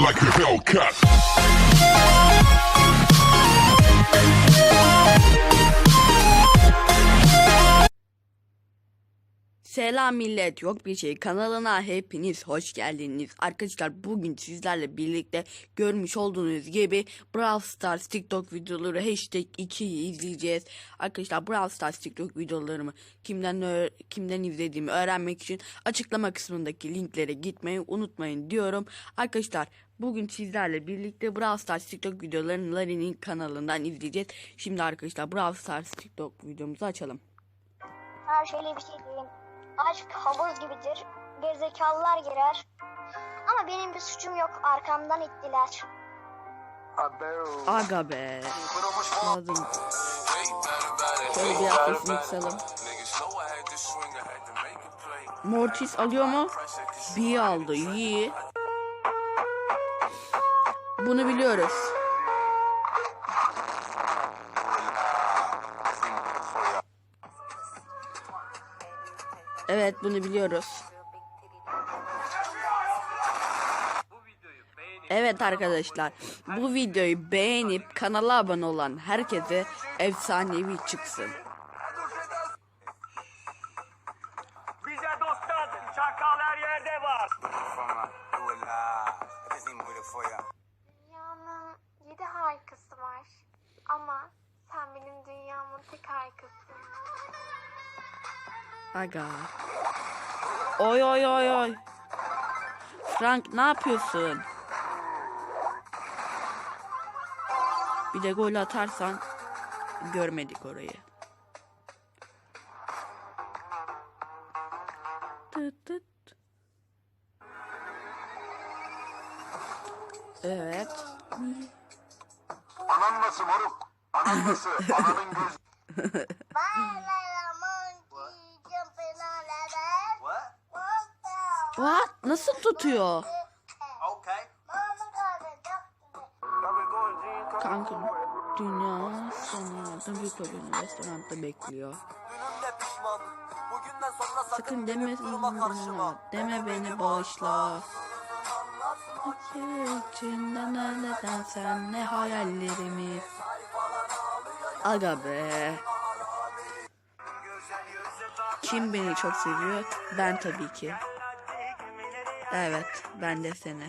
like a Hellcat. Selam millet yok bir şey. Kanalına hepiniz hoş geldiniz. Arkadaşlar bugün sizlerle birlikte görmüş olduğunuz gibi Brawl Stars TikTok videoları hashtag 2'yi izleyeceğiz. Arkadaşlar Brawl Stars TikTok videolarımı kimden kimden izlediğimi öğrenmek için açıklama kısmındaki linklere gitmeyi unutmayın diyorum. Arkadaşlar Bugün sizlerle birlikte Brawl Stars TikTok videolarını Lari'nin kanalından izleyeceğiz. Şimdi arkadaşlar Brawl Stars TikTok videomuzu açalım. Ha şöyle bir şey diyeyim. Aşk havuz gibidir. Gerizekalılar girer. Ama benim bir suçum yok. Arkamdan ittiler. Aga be. Lazım. Şöyle bir yaklaşımı kısalım. Mortis alıyor mu? Bir aldı. İyi. Bunu biliyoruz. Evet bunu biliyoruz. Evet arkadaşlar bu videoyu beğenip kanala abone olan herkese efsanevi çıksın. Aga. Oy oy oy oy. Frank ne yapıyorsun? Bir de gol atarsan görmedik orayı. Tıt tıt. Evet. Anan nasıl moruk? Anan nasıl? Ananın göz... What? Nasıl tutuyor? Kanka dünya sana büyük bölümü restoranda bekliyor. Sakın deme bana, deme beni bağışla. İçinden neden sen ne hayallerimi. Aga be. Kim beni çok seviyor? Ben tabii ki. Evet, ben de seni.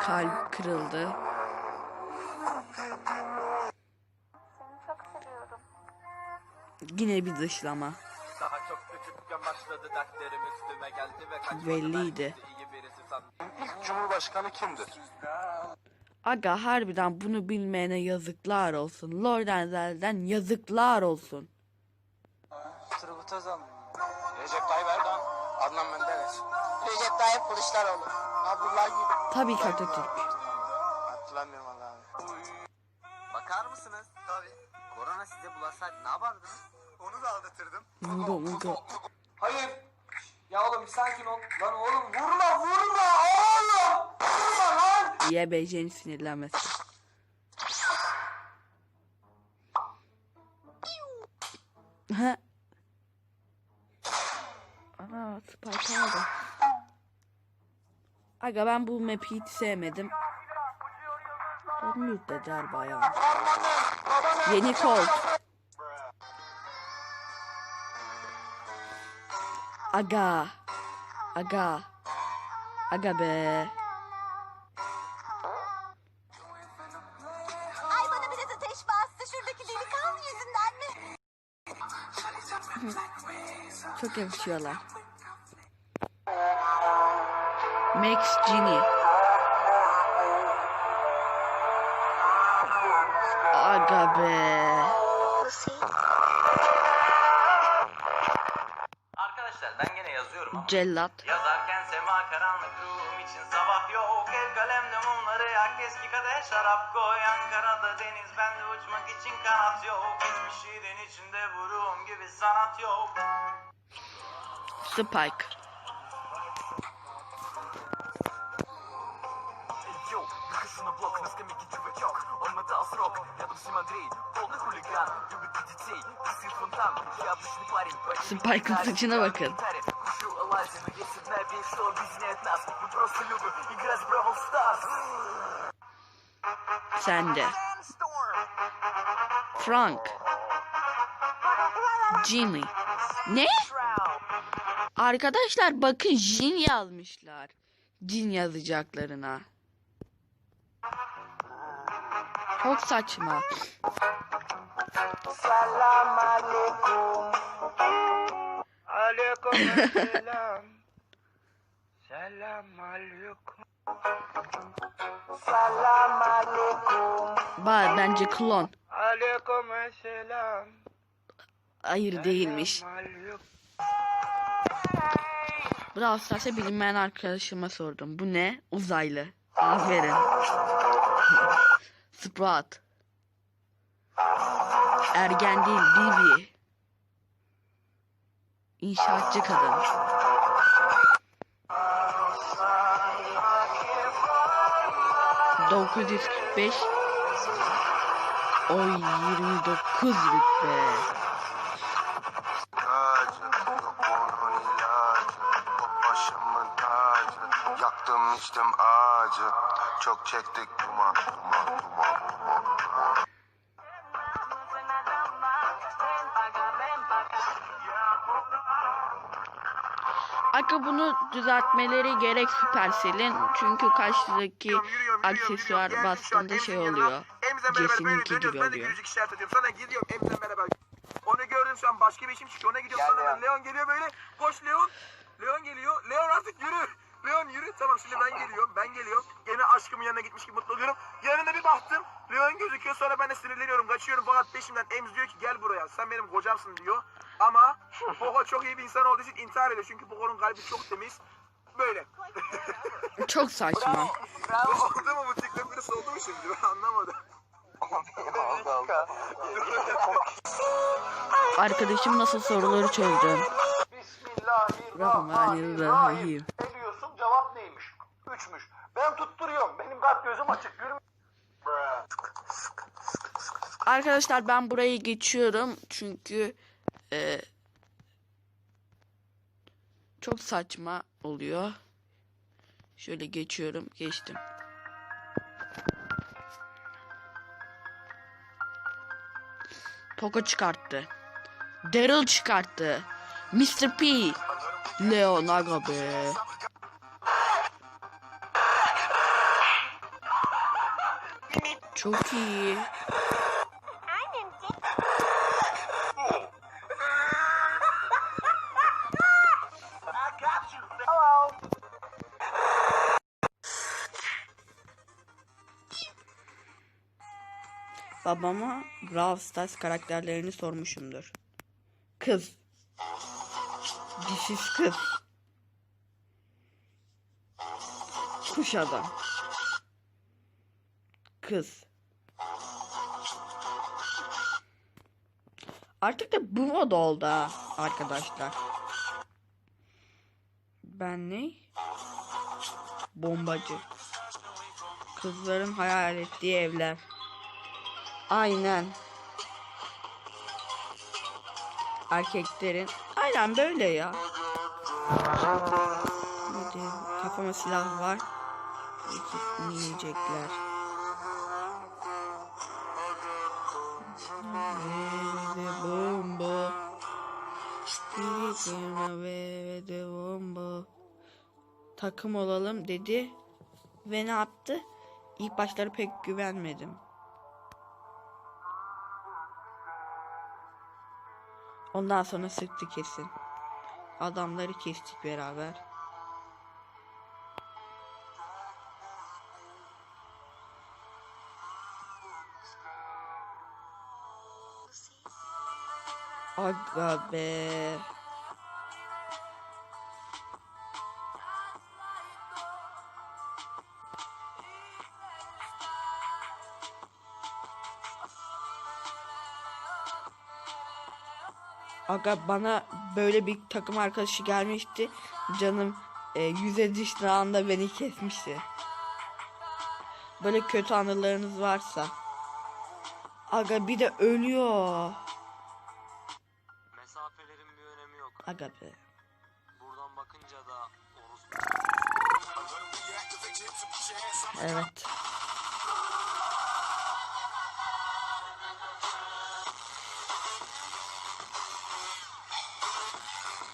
Kalp kırıldı. Seni çok seviyorum. Yine bir dışlama. Daha çok küçükken başladı dertlerim üstüme geldi ve kaçmadı. Belliydi. İlk cumhurbaşkanı kimdir? Aga harbiden bunu bilmeyene yazıklar olsun. Lord Enzel'den yazıklar olsun. Turgut Özal. Recep Tayyip Erdoğan. Adnan Menderes. Recep Tayyip Kılıçdaroğlu. Abdullah Gül. Tabii ki Atatürk. Hatırlamıyorum Allah'ım. Bakar mısınız? Tabii. Korona size bulaşsaydı ne yapardınız? Onu da aldatırdım. Mugo mugo. Hayır. Sakin ol. Lan oğlum vurma vurma oğlum. Vurma lan. YBC'nin sinirlenmesi. Ha. Ana Spike aldı. Aga ben bu map'i hiç sevmedim. Mute eder bayağı. Yeni Colt. Aga. Aga. Aga be. Ay bana biraz ateş bastı. Şuradaki delikanlı yüzünden mi? Çok yakışıyorlar. Max Genie. yazıyorum ama. Cellat. Yazarken sema karanlık ruhum için sabah yok El kalemle mumları yak eski kadeh şarap koy Ankara'da deniz bende uçmak için kanat yok Hiçbir şiirin içinde bu ruhum gibi sanat yok Spike. Yo, şuna bakın, it's gonna get you a joke Андрей, полный хулиган, любит детей, сын фонтан, я обычный парень, поэтому Spike'ın saçına bakın. Кушу оладьи, но есть одна вещь, что объединяет нас. Мы просто любим играть в Бравл Старс. Sen de. Frank. Jimmy. Ne? Arkadaşlar bakın Jin yazmışlar. Jin yazacaklarına. Çok saçma. Salam aleyküm. Aleyküm selam. Selam aleyküm. Salam aleyküm. Var bence klon. Aleyküm selam. Hayır değilmiş. Brawl Stars'a bilinmeyen arkadaşıma sordum. Bu ne? Uzaylı. Aferin. Sprout. Ergen değil, Bibi. İnşaatçı kadın. ...945... ...oy 29 rütbe. Tacı, yok onun ilacı. O başımın tacı. Yaktım içtim ağacı. Çok çektik duman, duman, duman, duman, Aga bunu düzeltmeleri gerek Supercell'in çünkü karşıdaki aksesuar bastığında şey oluyor. Jesse'ninki gibi oluyor. Müzik işaret ediyorum. Sana gidiyorum Emre'yle beraber. Onu gördüm şu an başka bir işim çıkıyor. Ona gidiyorum. Sonra ben Leon geliyor böyle. Koş Leon. Leon geliyor. Leon artık yürü. Leon yürü. Tamam şimdi ben geliyorum. Ben geliyorum. Gene aşkımın yanına gitmiş gibi mutlu oluyorum. Yanına bir baktım. Leon gözüküyor. Sonra ben de sinirleniyorum. Kaçıyorum. Fakat peşimden Ems diyor ki gel buraya. Sen benim kocamsın diyor. Ama Poco çok iyi bir insan olduğu için intihar ediyor. Çünkü Poco'nun kalbi çok temiz. Böyle. Çok saçma. oldu mu bu TikTok birisi oldu mu şimdi? Ben anlamadım. Arkadaşım nasıl soruları çözdü. Bismillahirrahmanirrahim. Ne diyorsun? Cevap neymiş? Üçmüş. Ben tutturuyorum. Benim kalp gözüm açık. Yürü. Arkadaşlar ben burayı geçiyorum çünkü e, çok saçma oluyor. Şöyle geçiyorum. Geçtim. Poco çıkarttı. Daryl çıkarttı. Mr. P. Leon aga. Çok iyi. Babama Brawl Stars karakterlerini sormuşumdur. Kız. Dişiz kız. Kuş adam. Kız. Artık da bu moda oldu ha arkadaşlar. Ben ne? Bombacı. Kızların hayal ettiği evler. Aynen. Erkeklerin. Aynen böyle ya. Hadi, kafama silah var. Peki, yiyecekler. Ve bomba. Ve de bomba. Takım olalım dedi. Ve ne yaptı? İlk başları pek güvenmedim. Ondan sonra sıktı kesin. Adamları kestik beraber. Aga be. Aga bana böyle bir takım arkadaşı gelmişti. Canım e, yüze düştüğü anda beni kesmişti. Böyle kötü anılarınız varsa Aga bir de ölüyor. Mesafelerin bir önemi yok. Aga be. Buradan bakınca da orospu Evet.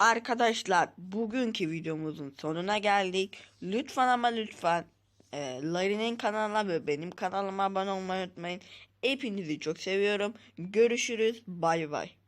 Arkadaşlar bugünkü videomuzun sonuna geldik. Lütfen ama lütfen e, Larry'nin kanalına ve benim kanalıma abone olmayı unutmayın. Hepinizi çok seviyorum. Görüşürüz. Bay bay.